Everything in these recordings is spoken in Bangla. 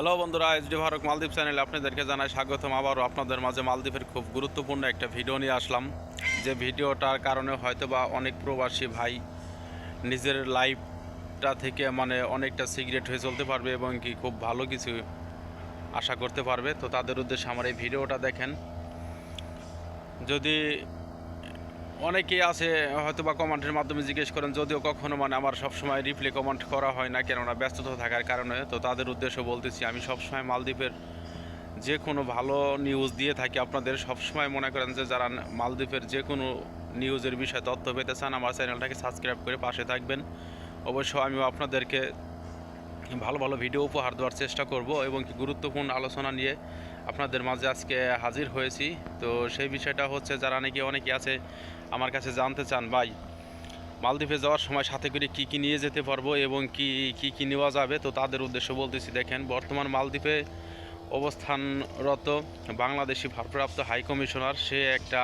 হ্যালো বন্ধুরা এইচডি ভারত মালদ্বীপ চ্যানেলে আপনাদেরকে জানাই স্বাগতম। আবারও আপনাদের মাঝে মালদ্বীপের খুব গুরুত্বপূর্ণ একটা ভিডিও নিয়ে আসলাম। যে ভিডিওটার কারণে হয়তো বা অনেক প্রবাসী ভাই নিজের লাইফটা থেকে মানে অনেকটা সিগারেট হয়ে চলতে পারবে এবং কি খুব ভালো কিছু আশা করতে পারবে। তো তাদের উদ্দেশ্যে আমার এই ভিডিওটা দেখেন। যদি অনেকেই আছে হয়তো বা কমেন্টের মাধ্যমে জিজ্ঞেস করেন, যদিও কখনো মানে আমার সবসময় রিপ্লে কমেন্ট করা হয় না, কেননা ব্যস্ততা থাকার কারণে তো তাদের উদ্দেশ্য বলতেছি, আমি সবসময় মালদ্বীপের যে কোনো ভালো নিউজ দিয়ে থাকি। আপনাদের সবসময় মনে করেন যে যারা মালদ্বীপের যে কোনো নিউজের বিষয়ে তথ্য পেতে চান, আমার চ্যানেলটাকে সাবস্ক্রাইব করে পাশে থাকবেন। অবশ্য আমিও আপনাদেরকে ভালো ভালো ভিডিও উপহার দেওয়ার চেষ্টা করব এবং গুরুত্বপূর্ণ আলোচনা নিয়ে আপনাদের মাঝে আজকে হাজির হয়েছি। তো সেই বিষয়টা হচ্ছে, যারা নাকি অনেকে আছে, আমার কাছে জানতে চান, ভাই, মালদ্বীপে যাওয়ার সময় সাথে করে কি কি নিয়ে যেতে পারব এবং কি কি কি নেওয়া যাবে? তো তাদের উদ্দেশ্য বলতেছি, দেখেন, বর্তমান মালদ্বীপে অবস্থানরত বাংলাদেশি ভারপ্রাপ্ত হাই কমিশনার, সে একটা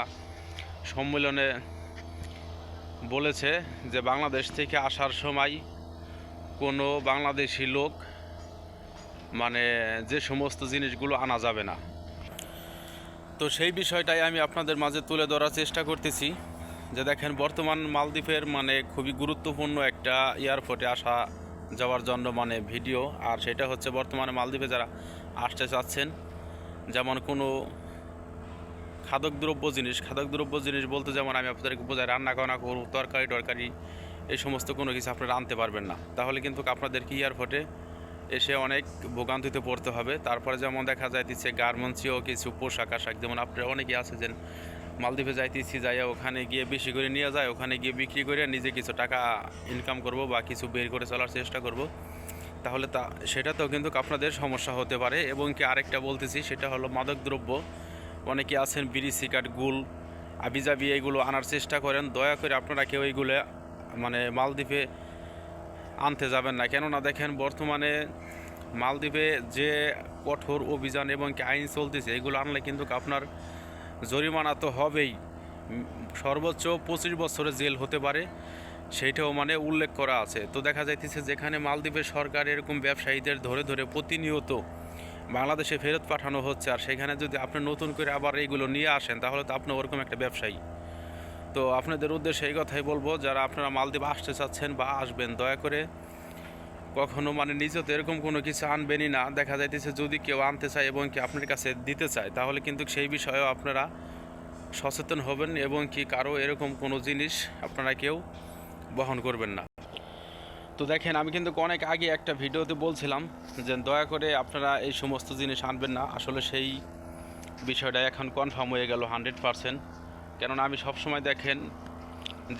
সম্মেলনে বলেছে যে, বাংলাদেশ থেকে আসার সময় কোনো বাংলাদেশি লোক মানে যে সমস্ত জিনিসগুলো আনা যাবে না। তো সেই বিষয়টাই আমি আপনাদের মাঝে তুলে ধরার চেষ্টা করতেছি যে দেখেন, বর্তমান মালদ্বীপের মানে খুবই গুরুত্বপূর্ণ একটা এয়ারপোর্টে আসা যাওয়ার জন্য মানে ভিডিও, আর সেটা হচ্ছে বর্তমানে মালদ্বীপে যারা আসতে চাচ্ছেন, যেমন কোনো খাদক দ্রব্য জিনিস খাদক দ্রব্য জিনিস বলতে যেমন আমি আপনাদেরকে বোঝাই, রান্না করা করব তরকারি, টরকারি, এই সমস্ত কোনো কিছু আপনারা আনতে পারবেন না। তাহলে কিন্তু আপনাদেরকে এয়ারপোর্টে এসে অনেক ভোগান্তিতে পড়তে হবে। তারপরে যেমন দেখা যাইতেছে গার্মেন্টসীয় কিছু পোশাক আশাক, যেমন আপনারা অনেকে আছে যে মালদ্বীপে যাইতেছি, যাইয়া ওখানে গিয়ে বেশি করে নিয়ে যায়, ওখানে গিয়ে বিক্রি করে নিজে কিছু টাকা ইনকাম করব বা কিছু বের করে চলার চেষ্টা করব। তাহলে তা, সেটাতেও কিন্তু আপনাদের সমস্যা হতে পারে। এবং কি আরেকটা বলতেছি, সেটা হলো মাদক দ্রব্য। অনেকে আছেন বিড়ি, সিগারেট, গুল, আবিজাবি এইগুলো আনার চেষ্টা করেন। দয়া করে আপনারা কেউ এইগুলো মানে মালদ্বীপে আনতে যাবেন না। কেননা দেখেন বর্তমানে মালদ্বীপে যে কঠোর অভিযান এবং আইন চলতেছে, এগুলো আনলে কিন্তু আপনার জরিমানা তো হবেই। সর্বোচ্চ পঁচিশ বছরের জেল হতে পারে, সেইটাও মানে উল্লেখ করা আছে। তো দেখা যাইতেছে যেখানে মালদ্বীপের সরকার এরকম ব্যবসায়ীদের ধরে ধরে প্রতিনিয়ত বাংলাদেশে ফেরত পাঠানো হচ্ছে, আর সেখানে যদি আপনি নতুন করে আবার এইগুলো নিয়ে আসেন, তাহলে তো আপনি ওরকম একটা ব্যবসায়ী। তো আপনাদের উদ্দেশ্যে এই কথাই বলব, যারা আপনারা মালদ্বীপ আসতে চাচ্ছেন বা আসবেন, দয়া করে কখনো মানে নিজে তো এরকম কোনো কিছু আনবেনই না। দেখা যাইতেছে যদি কেউ আনতে চায় এবং কি আপনার কাছে দিতে চায়, তাহলে কিন্তু সেই বিষয়েও আপনারা সচেতন হবেন এবং কি কারও এরকম কোনো জিনিস আপনারা কেউ বহন করবেন না। তো দেখেন, আমি কিন্তু অনেক আগে একটা ভিডিওতে বলছিলাম যে দয়া করে আপনারা এই সমস্ত জিনিস আনবেন না। আসলে সেই বিষয়টা এখন কনফার্ম হয়ে গেল হান্ড্রেড পারসেন্ট কেননা আমি সবসময় দেখেন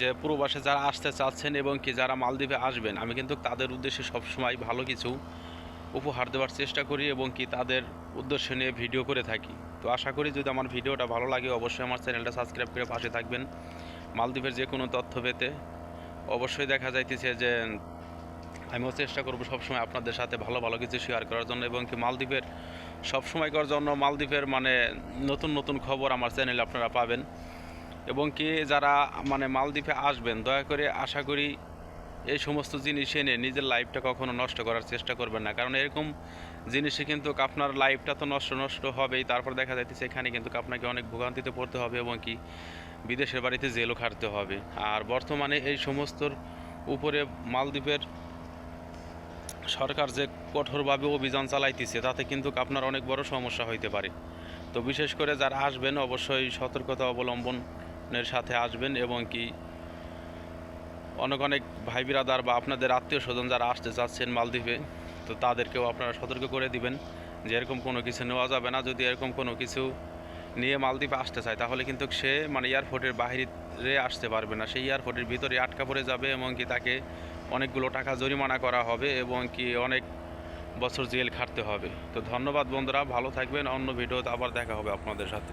যে পূর্ববাসে যারা আসতে চাচ্ছেন এবং কি যারা মালদ্বীপে আসবেন, আমি কিন্তু তাদের উদ্দেশ্যে সবসময় ভালো কিছু উপহার দেওয়ার চেষ্টা করি এবং কি তাদের উদ্দেশ্য নিয়ে ভিডিও করে থাকি। তো আশা করি যদি আমার ভিডিওটা ভালো লাগে, অবশ্যই আমার চ্যানেলটা সাবস্ক্রাইব করে পাশে থাকবেন। মালদ্বীপের যে কোনো তথ্য পেতে অবশ্যই দেখা যাইতেছে যে আমিও চেষ্টা করব সবসময় আপনাদের সাথে ভালো ভালো কিছু শেয়ার করার জন্য এবং কি মালদ্বীপের সবসময়কার জন্য মালদ্বীপের মানে নতুন নতুন খবর আমার চ্যানেলে আপনারা পাবেন। এবং কি যারা মানে মালদ্বীপে আসবেন, দয়া করে আশা করি এই সমস্ত জিনিস এনে নিজের লাইফটা কখনো নষ্ট করার চেষ্টা করবেন না। কারণ এরকম জিনিসে কিন্তু আপনার লাইফটা তো নষ্ট নষ্ট হবেই। তারপর দেখা যাইতেছে এখানে কিন্তু আপনাকে অনেক ভোগান্তিতে পড়তে হবে এবং কি বিদেশের বাড়িতে জেলও খাটতে হবে। আর বর্তমানে এই সমস্তর উপরে মালদ্বীপের সরকার যে কঠোরভাবে অভিযান চালাইতেছে, তাতে কিন্তু আপনার অনেক বড় সমস্যা হইতে পারে। তো বিশেষ করে যারা আসবেন, অবশ্যই সতর্কতা অবলম্বনের সাথে আসবেন এবং কি অনেক অনেক ভাই বিরাদার বা আপনাদের আত্মীয় স্বজন যারা আসতে চাচ্ছেন মালদ্বীপে, তো তাদেরকেও আপনারা সতর্ক করে দিবেন যে এরকম কোনো কিছু নেওয়া যাবে না। যদি এরকম কোনো কিছু নিয়ে মালদ্বীপে আসতে চায়, তাহলে কিন্তু সে মানে এয়ারপোর্টের বাহিরে আসতে পারবে না। সেই এয়ারপোর্টের ভিতরে আটকা পড়ে যাবে এবং কি তাকে অনেকগুলো টাকা জরিমানা করা হবে এবং কি অনেক বছর জেল খাটতে হবে। তো ধন্যবাদ বন্ধুরা, ভালো থাকবেন। অন্য ভিডিওতে আবার দেখা হবে আপনাদের সাথে।